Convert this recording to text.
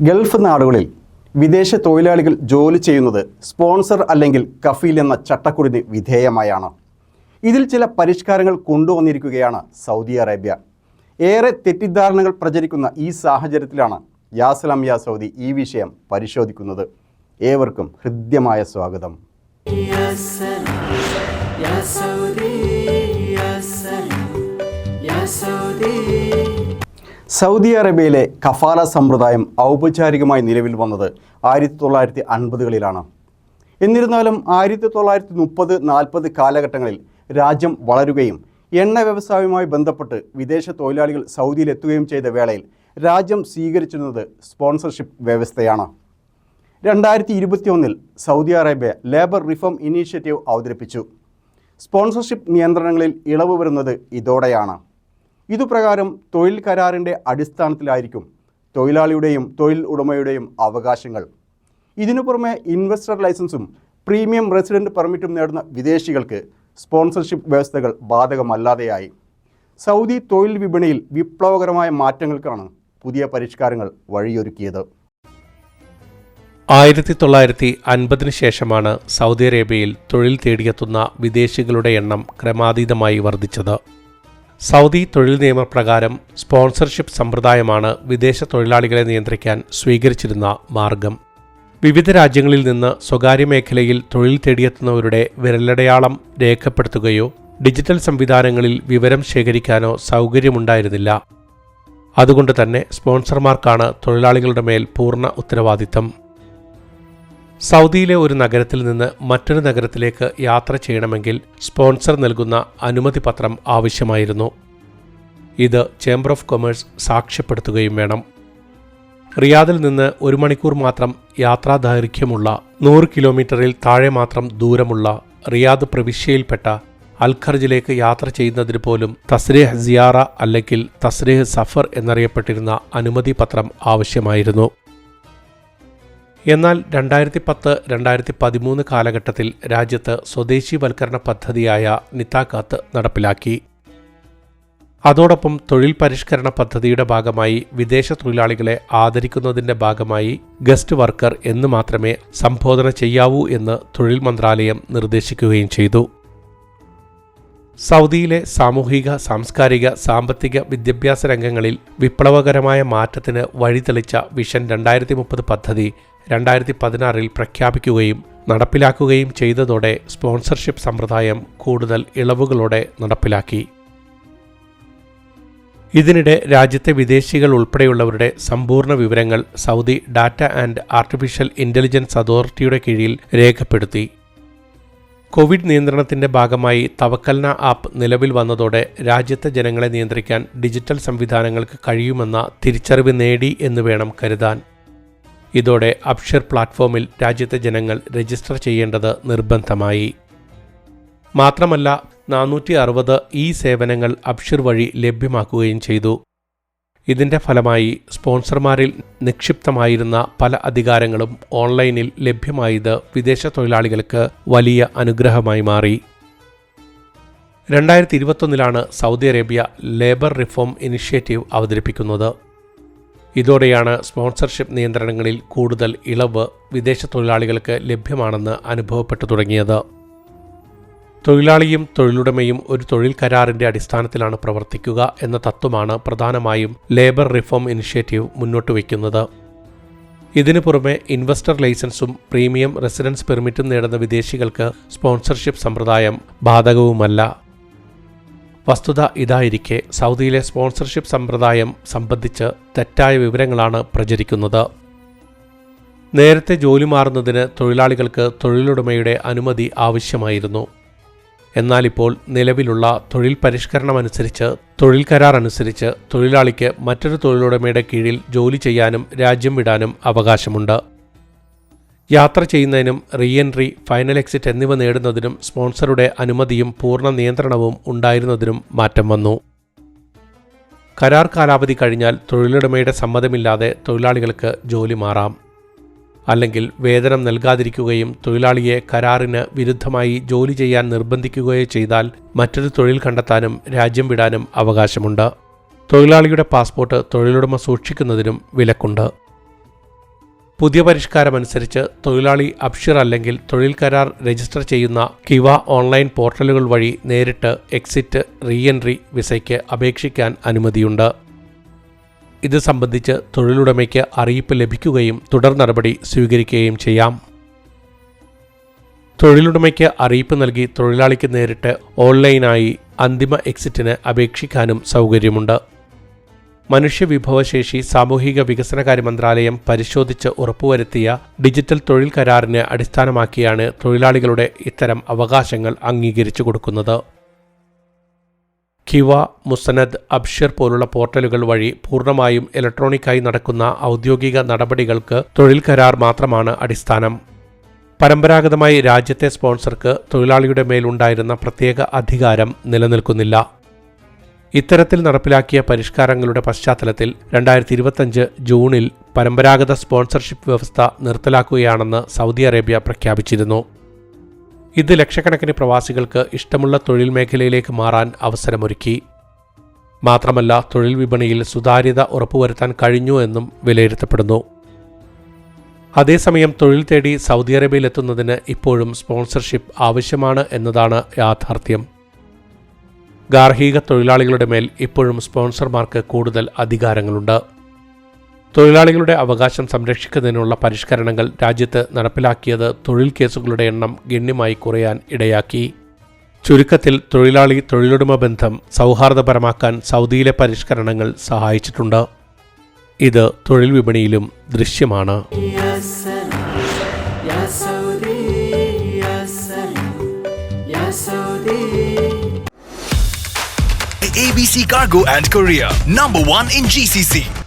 Gulf നാടുകളിൽ വിദേശ തൊഴിലാളികൾ ജോലി ചെയ്യുന്നത് സ്പോൺസർ അല്ലെങ്കിൽ കഫീൽ എന്ന ചട്ടക്കുറിന് വിധേയമായാണ്. ഇതിൽ ചില പരിഷ്കാരങ്ങൾ കൊണ്ടുവന്നിരിക്കുകയാണ് സൗദി അറേബ്യ. ഏറെ തെറ്റിദ്ധാരണകൾ പ്രചരിക്കുന്ന ഈ സാഹചര്യത്തിലാണ് യാസലമിയ സൗദി ഈ വിഷയം പരിശോധിക്കുന്നത്. ഏവർക്കും ഹൃദ്യമായ സ്വാഗതം. സൗദി സൗദി സൗദി അറേബ്യയിലെ കഫാല സമ്പ്രദായം ഔപചാരികമായി നിലവിൽ വന്നത് ആയിരത്തി തൊള്ളായിരത്തി അൻപതുകളിലാണ് എന്നിരുന്നാലും ആയിരത്തി തൊള്ളായിരത്തി മുപ്പത് നാൽപ്പത് കാലഘട്ടങ്ങളിൽ രാജ്യം വളരുകയും എണ്ണ വ്യവസായവുമായി ബന്ധപ്പെട്ട് വിദേശ തൊഴിലാളികൾ സൗദിയിലെത്തുകയും ചെയ്ത വേളയിൽ രാജ്യം സ്വീകരിച്ചിരുന്നത് സ്പോൺസർഷിപ്പ് വ്യവസ്ഥയാണ്. രണ്ടായിരത്തി ഇരുപത്തിയൊന്നിൽ Saudi Arabia labour reform initiative അവതരിപ്പിച്ചു. സ്പോൺസർഷിപ്പ് നിയന്ത്രണങ്ങളിൽ ഇളവ് വരുന്നത് ഇതോടെയാണ്. ഇതുപ്രകാരം തൊഴിൽ കരാറിന്റെ അടിസ്ഥാനത്തിലായിരിക്കും തൊഴിലാളിയുടെയും തൊഴിൽ ഉടമയുടെയും അവകാശങ്ങൾ. ഇതിനു പുറമെ ഇൻവെസ്റ്റർ ലൈസൻസും പ്രീമിയം റെസിഡന്റ് പെർമിറ്റും നേടുന്ന വിദേശികൾക്ക് സ്പോൺസർഷിപ്പ് വ്യവസ്ഥകൾ ബാധകമല്ലാതെയായി. സൗദി തൊഴിൽ വിപണിയിൽ വിപ്ലവകരമായ മാറ്റങ്ങൾക്കാണ് പുതിയ പരിഷ്കാരങ്ങൾ വഴിയൊരുക്കിയത്. ആയിരത്തി തൊള്ളായിരത്തി അൻപതിനു ശേഷമാണ് സൗദി അറേബ്യയിൽ തൊഴിൽ തേടിയെത്തുന്ന വിദേശികളുടെ എണ്ണം ക്രമാതീതമായി വർദ്ധിച്ചത്. സൗദി തൊഴിൽ നിയമപ്രകാരം സ്പോൺസർഷിപ്പ് സമ്പ്രദായമാണ് വിദേശ തൊഴിലാളികളെ നിയന്ത്രിക്കാൻ സ്വീകരിച്ചിരുന്ന മാർഗം. വിവിധ രാജ്യങ്ങളിൽ നിന്ന് സ്വകാര്യ മേഖലയിൽ തൊഴിൽ തേടിയെത്തുന്നവരുടെ വിരലടയാളം രേഖപ്പെടുത്തുകയോ ഡിജിറ്റൽ സംവിധാനങ്ങളിൽ വിവരം ശേഖരിക്കാനോ സൗകര്യമുണ്ടായിരുന്നില്ല. അതുകൊണ്ട് തന്നെ സ്പോൺസർമാർക്കാണ് തൊഴിലാളികളുടെ മേൽ പൂർണ ഉത്തരവാദിത്തം. സൗദിയിലെ ഒരു നഗരത്തിൽ നിന്ന് മറ്റൊരു നഗരത്തിലേക്ക് യാത്ര ചെയ്യണമെങ്കിൽ സ്പോൺസർ നൽകുന്ന അനുമതി പത്രം ആവശ്യമായിരുന്നു. ഇത് ചേംബർ ഓഫ് കൊമേഴ്സ് സാക്ഷ്യപ്പെടുത്തുകയും വേണം. റിയാദിൽ നിന്ന് ഒരു മണിക്കൂർ മാത്രം യാത്രാ ദൈർഘ്യമുള്ള നൂറ് കിലോമീറ്ററിൽ താഴെ മാത്രം ദൂരമുള്ള റിയാദ് പ്രവിശ്യയിൽപ്പെട്ട അൽഖർജിലേക്ക് യാത്ര ചെയ്യുന്നതിന് പോലും തസ്രേഹ് സിയാറ അല്ലെങ്കിൽ തസ്രേഹ് സഫർ എന്നറിയപ്പെട്ടിരുന്ന അനുമതി പത്രം ആവശ്യമായിരുന്നു. എന്നാൽ രണ്ടായിരത്തി പത്ത് രണ്ടായിരത്തി പതിമൂന്ന് കാലഘട്ടത്തിൽ രാജ്യത്ത് സ്വദേശിവൽക്കരണ പദ്ധതിയായ നിത്താക്കാത്ത് നടപ്പിലാക്കി. അതോടൊപ്പം തൊഴിൽ പരിഷ്കരണ പദ്ധതിയുടെ ഭാഗമായി വിദേശ തൊഴിലാളികളെ ആദരിക്കുന്നതിന്റെ ഭാഗമായി ഗസ്റ്റ് വർക്കർ എന്ന് മാത്രമേ സംബോധന ചെയ്യാവൂ എന്ന് തൊഴിൽ മന്ത്രാലയം നിർദ്ദേശിക്കുകയും ചെയ്തു. സൗദിയിലെ സാമൂഹിക സാംസ്കാരിക സാമ്പത്തിക വിദ്യാഭ്യാസ രംഗങ്ങളിൽ വിപ്ലവകരമായ മാറ്റത്തിന് വഴിതെളിച്ച വിഷൻ രണ്ടായിരത്തി മുപ്പത് പദ്ധതി രണ്ടായിരത്തി പതിനാറിൽ പ്രഖ്യാപിക്കുകയും നടപ്പിലാക്കുകയും ചെയ്തതോടെ സ്പോൺസർഷിപ്പ് സമ്പ്രദായം കൂടുതൽ ഇളവുകളോടെ നടപ്പിലാക്കി. ഇതിനിടെ രാജ്യത്തെ വിദേശികൾ ഉൾപ്പെടെയുള്ളവരുടെ സമ്പൂർണ വിവരങ്ങൾ Saudi data and artificial intelligence അതോറിറ്റിയുടെ കീഴിൽ രേഖപ്പെടുത്തി. കോവിഡ് നിയന്ത്രണത്തിന്റെ ഭാഗമായി തവക്കൽന ആപ്പ് നിലവിൽ വന്നതോടെ രാജ്യത്തെ ജനങ്ങളെ നിയന്ത്രിക്കാൻ ഡിജിറ്റൽ സംവിധാനങ്ങൾക്ക് കഴിയുമെന്ന തിരിച്ചറിവ് നേടി എന്ന് വേണം കരുതാൻ. ഇതോടെ അപ്ഷർ പ്ലാറ്റ്ഫോമിൽ രാജ്യത്തെ ജനങ്ങൾ രജിസ്റ്റർ ചെയ്യേണ്ടത് നിർബന്ധമായി. മാത്രമല്ല നാനൂറ്റി അറുപത് ഈ സേവനങ്ങൾ അപ്ഷർ വഴി ലഭ്യമാക്കുകയും ചെയ്തു. ഇതിന്റെ ഫലമായി സ്പോൺസർമാരിൽ നിക്ഷിപ്തമായിരുന്ന പല അധികാരങ്ങളും ഓൺലൈനിൽ ലഭ്യമായത് വിദേശ തൊഴിലാളികൾക്ക് വലിയ അനുഗ്രഹമായി മാറി. രണ്ടായിരത്തി ഇരുപത്തൊന്നിലാണ് Saudi Arabia labour reform initiative അവതരിപ്പിക്കുന്നത്. ഇതോടെയാണ് സ്പോൺസർഷിപ്പ് നിയന്ത്രണങ്ങളിൽ കൂടുതൽ ഇളവ് വിദേശ തൊഴിലാളികൾക്ക് ലഭ്യമാണെന്ന് അനുഭവപ്പെട്ടു തുടങ്ങിയത്. തൊഴിലാളിയും തൊഴിലുടമയും ഒരു തൊഴിൽ കരാറിന്റെ അടിസ്ഥാനത്തിലാണ് പ്രവർത്തിക്കുക എന്ന തത്വമാണ് പ്രധാനമായും ലേബർ റിഫോം ഇനിഷ്യേറ്റീവ് മുന്നോട്ട് വയ്ക്കുന്നത്. ഇതിനു പുറമെ ഇൻവെസ്റ്റർ ലൈസൻസും പ്രീമിയം റെസിഡൻസ് പെർമിറ്റും നേടുന്ന വിദേശികൾക്ക് സ്പോൺസർഷിപ്പ് സമ്പ്രദായം ബാധകവുമല്ല. വസ്തുത ഇതായിരിക്കെ സൗദിയിലെ സ്പോൺസർഷിപ്പ് സമ്പ്രദായം സംബന്ധിച്ച് തെറ്റായ വിവരങ്ങളാണ് പ്രചരിക്കുന്നത്. നേരത്തെ ജോലി മാറുന്നതിന് തൊഴിലാളികൾക്ക് തൊഴിലുടമയുടെ അനുമതി ആവശ്യമായിരുന്നു. എന്നാൽ ഇപ്പോൾ നിലവിലുള്ള തൊഴിൽ പരിഷ്കരണമനുസരിച്ച് തൊഴിൽ കരാർ അനുസരിച്ച് തൊഴിലാളിക്ക് മറ്റൊരു തൊഴിലുടമയുടെ കീഴിൽ ജോലി ചെയ്യാനും രാജ്യം വിടാനും അവകാശമുണ്ട്. യാത്ര ചെയ്യുന്നതിനും റീഎൻട്രി ഫൈനൽ എക്സിറ്റ് എന്നിവ നേടുന്നതിനും സ്പോൺസറുടെ അനുമതിയും പൂർണ നിയന്ത്രണവും ഉണ്ടായിരുന്നതിനും മാറ്റം വന്നു. കരാർ കാലാവധി കഴിഞ്ഞാൽ തൊഴിലുടമയുടെ സമ്മതമില്ലാതെ തൊഴിലാളികൾക്ക് ജോലി മാറാം. അല്ലെങ്കിൽ വേതനം നൽകാതിരിക്കുകയും തൊഴിലാളിയെ കരാറിന് വിരുദ്ധമായി ജോലി ചെയ്യാൻ നിർബന്ധിക്കുകയോ ചെയ്താൽ മറ്റൊരു തൊഴിൽ കണ്ടെത്താനും രാജ്യം വിടാനും അവകാശമുണ്ട്. തൊഴിലാളിയുടെ പാസ്പോർട്ട് തൊഴിലുടമ സൂക്ഷിക്കുന്നതിനും വിലക്കുണ്ട്. പുതിയ പരിഷ്കാരമനുസരിച്ച് തൊഴിലാളി അപ്ഷിർ അല്ലെങ്കിൽ തൊഴിൽ കരാർ രജിസ്റ്റർ ചെയ്യുന്ന കിവ ഓൺലൈൻ പോർട്ടലുകൾ വഴി നേരിട്ട് എക്സിറ്റ് റീ എൻട്രി വിസയ്ക്ക് അപേക്ഷിക്കാൻ അനുമതിയുണ്ട്. ഇത് സംബന്ധിച്ച് തൊഴിലുടമയ്ക്ക് അറിയിപ്പ് ലഭിക്കുകയും തുടർ നടപടി സ്വീകരിക്കുകയും ചെയ്യാം. തൊഴിലുടമയ്ക്ക് അറിയിപ്പ് നൽകി തൊഴിലാളിക്ക് നേരിട്ട് ഓൺലൈനായി അന്തിമ എക്സിറ്റിന് അപേക്ഷിക്കാനും സൗകര്യമുണ്ട്. മനുഷ്യവിഭവശേഷി സാമൂഹിക വികസനകാര്യ മന്ത്രാലയം പരിശോധിച്ച് ഉറപ്പുവരുത്തിയ ഡിജിറ്റൽ തൊഴിൽ കരാറിനെ അടിസ്ഥാനമാക്കിയാണ് തൊഴിലാളികളുടെ ഇത്തരം അവകാശങ്ങൾ അംഗീകരിച്ചു കൊടുക്കുന്നത്. കിവ മുസനദ് അബ്ഷിർ പോലുള്ള പോർട്ടലുകൾ വഴി പൂർണമായും ഇലക്ട്രോണിക്കായി നടക്കുന്ന ഔദ്യോഗിക നടപടികൾക്ക് തൊഴിൽ കരാർ മാത്രമാണ് അടിസ്ഥാനം. പരമ്പരാഗതമായി രാജ്യത്തെ സ്പോൺസർക്ക് തൊഴിലാളിയുടെ മേലുണ്ടായിരുന്ന പ്രത്യേക അധികാരം നിലനിൽക്കുന്നില്ല. ഇത്തരത്തിൽ നടപ്പിലാക്കിയ പരിഷ്കാരങ്ങളുടെ പശ്ചാത്തലത്തിൽ രണ്ടായിരത്തി ഇരുപത്തഞ്ച് ജൂണിൽ പരമ്പരാഗത സ്പോൺസർഷിപ്പ് വ്യവസ്ഥ നിർത്തലാക്കുകയാണെന്ന് സൗദി അറേബ്യ പ്രഖ്യാപിച്ചിരുന്നു. ഇത് ലക്ഷക്കണക്കിന് പ്രവാസികൾക്ക് ഇഷ്ടമുള്ള തൊഴിൽ മേഖലയിലേക്ക് മാറാൻ അവസരമൊരുക്കി. മാത്രമല്ല തൊഴിൽ വിപണിയിൽ സുതാര്യത ഉറപ്പുവരുത്താൻ കഴിഞ്ഞു എന്നും വിലയിരുത്തപ്പെടുന്നു. അതേസമയം തൊഴിൽ തേടി സൗദി അറേബ്യയിലെത്തുന്നതിന് ഇപ്പോഴും സ്പോൺസർഷിപ്പ് ആവശ്യമാണ് എന്നതാണ് യാഥാർത്ഥ്യം. ഗാർഹിക തൊഴിലാളികളുടെ മേൽ ഇപ്പോഴും സ്പോൺസർമാർക്ക് കൂടുതൽ അധികാരങ്ങളുണ്ട്. തൊഴിലാളികളുടെ അവകാശം സംരക്ഷിക്കുന്നതിനുള്ള പരിഷ്കരണങ്ങൾ രാജ്യത്ത് നടപ്പിലാക്കിയത് തൊഴിൽ കേസുകളുടെ എണ്ണം ഗണ്യമായി കുറയാൻ ഇടയാക്കി. ചുരുക്കത്തിൽ തൊഴിലാളി തൊഴിലുടമ ബന്ധം സൗഹാർദ്ദപരമാക്കാൻ സൗദിയിലെ പരിഷ്കരണങ്ങൾ സഹായിച്ചിട്ടുണ്ട്. ഇത് തൊഴിൽ വിപണിയിലും ദൃശ്യമാണ്. ABC Cargo and Korea, number one in GCC.